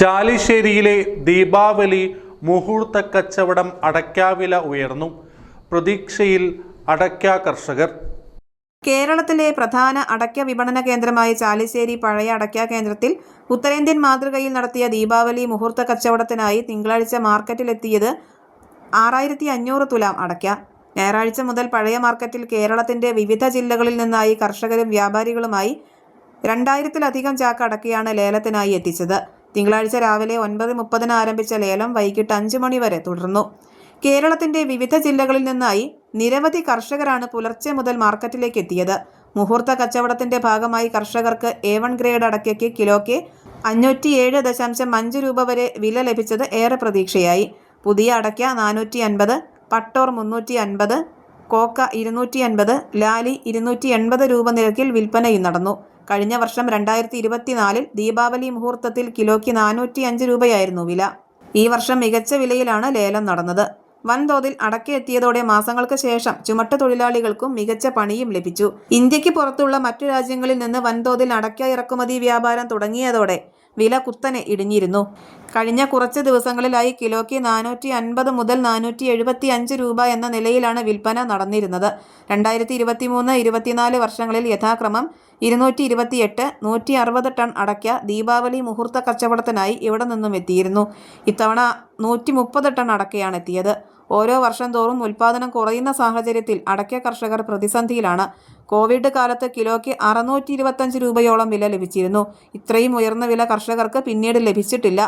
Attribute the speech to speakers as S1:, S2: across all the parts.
S1: ചാലിശ്ശേരിയിലെ ദീപാവലി മുഹൂർത്ത കച്ചവടം അടയ്ക്കാവില ഉയർന്നു. പ്രതീക്ഷയിൽ അടയ്ക്ക കർഷകർ.
S2: കേരളത്തിലെ പ്രധാന അടയ്ക്ക വിപണന കേന്ദ്രമായ ചാലിശ്ശേരി പഴയ അടയ്ക്ക കേന്ദ്രത്തിൽ ഉത്തരേന്ത്യൻ മാതൃകയിൽ നടത്തിയ ദീപാവലി മുഹൂർത്ത കച്ചവടത്തിനായി തിങ്കളാഴ്ച മാർക്കറ്റിലെത്തിയത് ആറായിരത്തി അഞ്ഞൂറ് തുലാം അടയ്ക്ക. ഞായറാഴ്ച മുതൽ പഴയ മാർക്കറ്റിൽ കേരളത്തിന്റെ വിവിധ ജില്ലകളിൽ നിന്നായി കർഷകരും വ്യാപാരികളുമായി രണ്ടായിരത്തിലധികം ചാക്ക് അടക്കയാണ് ലേലത്തിനായി എത്തിച്ചത്. തിങ്കളാഴ്ച രാവിലെ ഒൻപത് മുപ്പതിന് ആരംഭിച്ച ലേലം വൈകിട്ട് അഞ്ച് മണി വരെ തുടർന്നു. കേരളത്തിന്റെ വിവിധ ജില്ലകളിൽ നിന്നായി നിരവധി കർഷകരാണ് പുലർച്ചെ മുതൽ മാർക്കറ്റിലേക്ക് എത്തിയത്. മുഹൂർത്ത കച്ചവടത്തിന്റെ ഭാഗമായി കർഷകർക്ക് എ വൺ ഗ്രേഡ് അടക്കയ്ക്ക് കിലോയ്ക്ക് അഞ്ഞൂറ്റി ഏഴ് ദശാംശം അഞ്ച് രൂപ വരെ വില ലഭിച്ചത് ഏറെ പ്രതീക്ഷയായി. പുതിയ അടയ്ക്ക നാനൂറ്റി അൻപത് പട്ടോർ മുന്നൂറ്റി അൻപത് കോക്ക ഇരുന്നൂറ്റി അൻപത് ലാലി ഇരുന്നൂറ്റി എൺപത് രൂപ നിരക്കിൽ വിൽപ്പനയും നടന്നു. കഴിഞ്ഞ വർഷം രണ്ടായിരത്തി ഇരുപത്തിനാലിൽ ദീപാവലി മുഹൂർത്തത്തിൽ കിലോയ്ക്ക് നാനൂറ്റി അഞ്ച് രൂപയായിരുന്നു വില. ഈ വർഷം മികച്ച വിലയിലാണ് ലേലം നടന്നത്. വൻതോതിൽ അടക്കെത്തിയതോടെ മാസങ്ങൾക്ക് ശേഷം ചുമട്ട് തൊഴിലാളികൾക്കും മികച്ച പണിയും ലഭിച്ചു. ഇന്ത്യയ്ക്ക് പുറത്തുള്ള മറ്റു രാജ്യങ്ങളിൽ നിന്ന് വൻതോതിൽ അടക്ക ഇറക്കുമതി വ്യാപാരം തുടങ്ങിയതോടെ വില കുത്തനെ ഇടിഞ്ഞിരുന്നു. കഴിഞ്ഞ കുറച്ച് ദിവസങ്ങളിലായി കിലോയ്ക്ക് നാനൂറ്റി അൻപത് മുതൽ നാനൂറ്റി എഴുപത്തി അഞ്ച് രൂപ എന്ന നിലയിലാണ് വിൽപ്പന നടന്നിരുന്നത്. രണ്ടായിരത്തി ഇരുപത്തി മൂന്ന് ഇരുപത്തിനാല് വർഷങ്ങളിൽ യഥാക്രമം ഇരുന്നൂറ്റി ഇരുപത്തിയെട്ട് നൂറ്റി അറുപത് ടൺ അടയ്ക്ക ദീപാവലി മുഹൂർത്ത കച്ചവടത്തിനായി ഇവിടെ നിന്നും എത്തിയിരുന്നു. ഇത്തവണ നൂറ്റി മുപ്പത് ടൺ അടക്കയാണ് എത്തിയത് ഓരോ വർഷം തോറും ഉൽപ്പാദനം കുറയുന്ന സാഹചര്യത്തിൽ അടയ്ക്ക കർഷകർ പ്രതിസന്ധിയിലാണ്. കോവിഡ് കാലത്ത് കിലോയ്ക്ക് അറുന്നൂറ്റി ഇരുപത്തഞ്ച് രൂപയോളം വില ലഭിച്ചിരുന്നു. ഇത്രയും ഉയർന്ന വില കർഷകർക്ക് പിന്നീട് ലഭിച്ചിട്ടില്ല.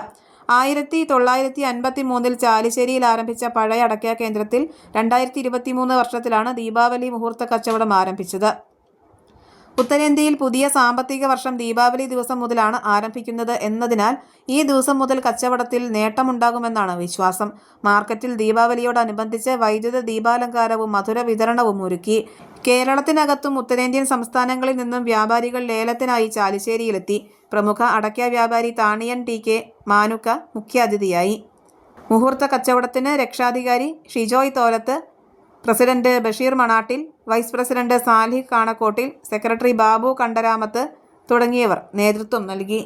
S2: ആയിരത്തി തൊള്ളായിരത്തി അൻപത്തി മൂന്നിൽ ചാലിശ്ശേരിയിൽ ആരംഭിച്ച പഴയ അടയ്ക്ക കേന്ദ്രത്തിൽ രണ്ടായിരത്തി ഇരുപത്തി മൂന്ന് വർഷത്തിലാണ് ദീപാവലി മുഹൂർത്ത കച്ചവടം ആരംഭിച്ചത്. ഉത്തരേന്ത്യയിൽ പുതിയ സാമ്പത്തിക വർഷം ദീപാവലി ദിവസം മുതലാണ് ആരംഭിക്കുന്നത് എന്നതിനാൽ ഈ ദിവസം മുതൽ കച്ചവടത്തിൽ നേട്ടമുണ്ടാകുമെന്നാണ് വിശ്വാസം. മാർക്കറ്റിൽ ദീപാവലിയോടനുബന്ധിച്ച് വൈദ്യുത ദീപാലങ്കാരവും മധുര വിതരണവും ഒരുക്കി. കേരളത്തിനകത്തും ഉത്തരേന്ത്യൻ സംസ്ഥാനങ്ങളിൽ നിന്നും വ്യാപാരികൾ ലേലത്തിനായി ചാലിശ്ശേരിയിലെത്തി. പ്രമുഖ അടയ്ക്ക വ്യാപാരി താണിയൻ ടി കെ മാനുക്ക മുഖ്യാതിഥിയായി. മുഹൂർത്ത കച്ചവടത്തിന് രക്ഷാധികാരി Shijoy Tholath president Basheer Manattil vice president Salih Kanakkottil secretary Babu Kandaramath തുടങ്ങിയവർ നേതൃത്വം നൽകി.